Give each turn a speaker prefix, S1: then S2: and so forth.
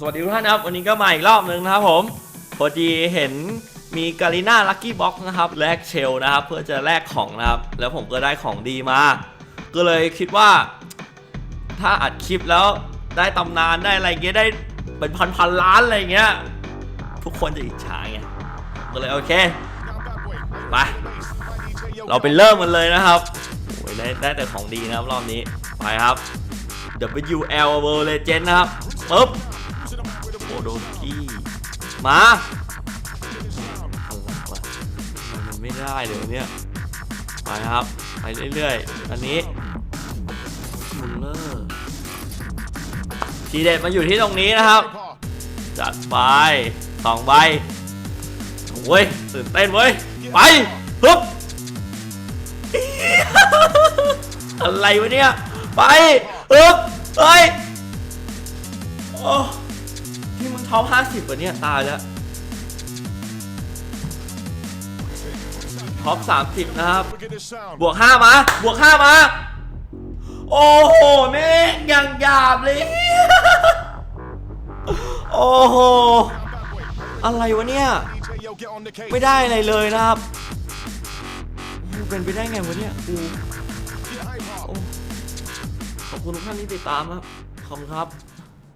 S1: สวัสดีทุกท่านนะครับ วันนี้ก็มาอีกรอบหนึ่งนะครับผม พอดีเห็นมีการีน่าลัคกี้บ็อกนะครับแลกเชลนะครับ เพื่อจะแลกของนะครับ แล้วผมก็ได้ของดีมา ก็เลยคิดว่า ถ้าอัดคลิปแล้วได้ตำนานได้อะไรเงี้ยได้เป็นพันพันล้านอะไรเงี้ยทุกคนจะอิจฉาไงก็เลยโอเคไปเราไปเริ่มกันเลยนะครับโอ้ยได้ได้แต่ของดีนะครับรอบนี้ไปครับ WL World Legend นะครับปึ๊บ โอโดกี้มาอะไรวะมันไม่ได้เลยวนี่ยไปครับ ไปเรื่อยๆ อันนี้มุลเลอร์ทีเด็ดมาอยู่ที่ตรงนี้นะครับ จัดไปสองใบเว้ยตื่นเต้นเว้ย ไปปึ๊บอะไรวะเนี่ย ไปปึ๊บเฮ้ย ท็อปห้าสิบวะเนี่ยตายแล้วท็อปสามสิบนะครับ บวกห้ามา บวกห้ามา โอ้โห แม่งยังหยาบเลย โอ้โห อะไรวะเนี่ย ไม่ได้อะไรเลยนะครับ เป็นไปได้ไงวะเนี่ยกูขอบคุณทุกท่านที่ติดตามครับ ขอบคุณครับ